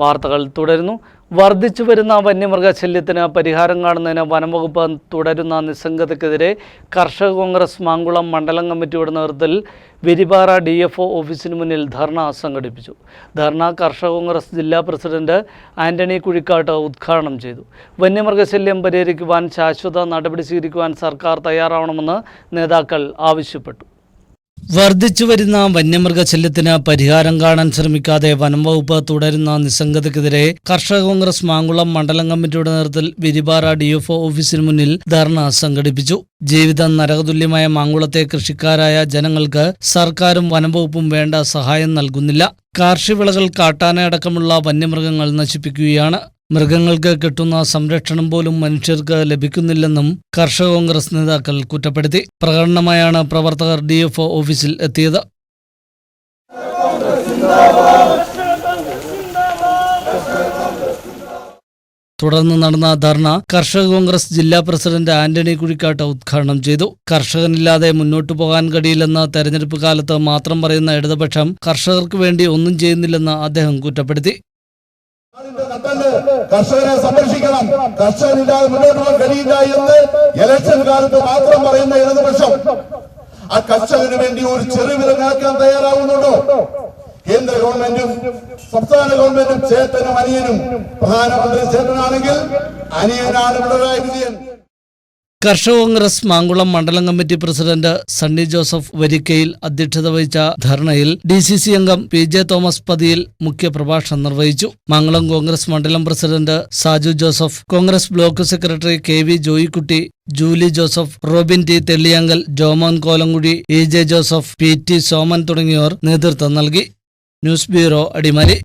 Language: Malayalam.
വാർത്തകൾ തുടരുന്നു. വർദ്ധിച്ചു വരുന്ന വന്യമൃഗശല്യത്തിന് പരിഹാരം കാണുന്നതിന് വനംവകുപ്പ് തുടരുന്ന നിസ്സംഗതയ്ക്കെതിരെ കർഷക കോൺഗ്രസ് മാങ്കുളം മണ്ഡലം കമ്മിറ്റിയുടെ നേതൃത്വത്തിൽ വിരിപാറ ഡി എഫ് ഒ ഓഫീസിന് മുന്നിൽ ധർണ സംഘടിപ്പിച്ചു. ധർണ കർഷക കോൺഗ്രസ് ജില്ലാ പ്രസിഡന്റ് ആന്റണി കുഴിക്കാട്ട് ഉദ്ഘാടനം ചെയ്തു. വന്യമൃഗശല്യം പരിഹരിക്കുവാൻ ശാശ്വത നടപടി സ്വീകരിക്കുവാൻ സർക്കാർ തയ്യാറാവണമെന്ന് നേതാക്കൾ ആവശ്യപ്പെട്ടു. വർദ്ധിച്ചു വരുന്ന വന്യമൃഗശല്യത്തിന് പരിഹാരം കാണാൻ ശ്രമിക്കാതെ വനം വകുപ്പ് തുടരുന്ന നിസ്സംഗതയ്ക്കെതിരെ കർഷക കോൺഗ്രസ് മാങ്കുളം മണ്ഡലം കമ്മിറ്റിയുടെ നേതൃത്വത്തിൽ വിരിപാറ ഡിഎഫ്ഒ ഓഫീസിന് മുന്നിൽ ധർണ സംഘടിപ്പിച്ചു. ജീവിതം നരകതുല്യമായ മാങ്കുളത്തെ കൃഷിക്കാരായ ജനങ്ങൾക്ക് സർക്കാരും വനംവകുപ്പും വേണ്ട സഹായം നൽകുന്നില്ല. കാർഷിക വിളകൾ അടക്കമുള്ള വന്യമൃഗങ്ങൾ നശിപ്പിക്കുകയാണ്. മൃഗങ്ങൾക്ക് കിട്ടുന്ന സംരക്ഷണം പോലും മനുഷ്യർക്ക് ലഭിക്കുന്നില്ലെന്നും കർഷക കോൺഗ്രസ് നേതാക്കൾ കുറ്റപ്പെടുത്തി. പ്രകടനമായാണ് പ്രവർത്തകർ ഡിഎഫ്ഒ ഓഫീസിൽ എത്തിയത്. തുടർന്ന് നടന്ന ധർണ കർഷക കോൺഗ്രസ് ജില്ലാ പ്രസിഡന്റ് ആന്റണി കുഴിക്കാട്ട് ഉദ്ഘാടനം ചെയ്തു. കർഷകനില്ലാതെ മുന്നോട്ടു പോകാൻ കഴിയില്ലെന്ന് തെരഞ്ഞെടുപ്പ് കാലത്ത് മാത്രം പറയുന്ന ഇടതുപക്ഷം കർഷകർക്ക് വേണ്ടി ഒന്നും ചെയ്യുന്നില്ലെന്ന് അദ്ദേഹം കുറ്റപ്പെടുത്തി. കർഷകരെ സംരക്ഷിക്കണം. കർഷകനില്ലാതെ മുന്നോട്ട് പോകാൻ കഴിയില്ല എന്ന് ഇലക്ഷൻ കാലത്ത് മാത്രം പറയുന്ന ഇടതുപക്ഷം. ആ കർഷകന് വേണ്ടി ഒരു ചെറുവിരങ്ങാക്കാൻ തയ്യാറാവുന്നുണ്ടോ? കേന്ദ്ര ഗവൺമെന്റും സംസ്ഥാന ഗവൺമെന്റും ചേട്ടനും അനിയനും പ്രധാനമന്ത്രി ചേട്ടനാണെങ്കിൽ അനിയനാണ് പിണറായി വിജയൻ. കർഷക കോൺഗ്രസ് മാങ്കുളം മണ്ഡലം കമ്മിറ്റി പ്രസിഡന്റ് സണ്ണി ജോസഫ് വരിക്കയിൽ അധ്യക്ഷത വഹിച്ച ധർണയിൽ ഡി സി സി അംഗം പി ജെ തോമസ് പതിയിൽ മുഖ്യ പ്രഭാഷണം നിർവഹിച്ചു. മാങ്കുളം കോൺഗ്രസ് മണ്ഡലം president Saju Joseph Congress block secretary K V Joykutty Julie Joseph Robin T Thelliyankal Jomon Kolankudi A J Joseph P T Soman തുടങ്ങിയവർ നേതൃത്വം നൽകി. News bureau Adimali.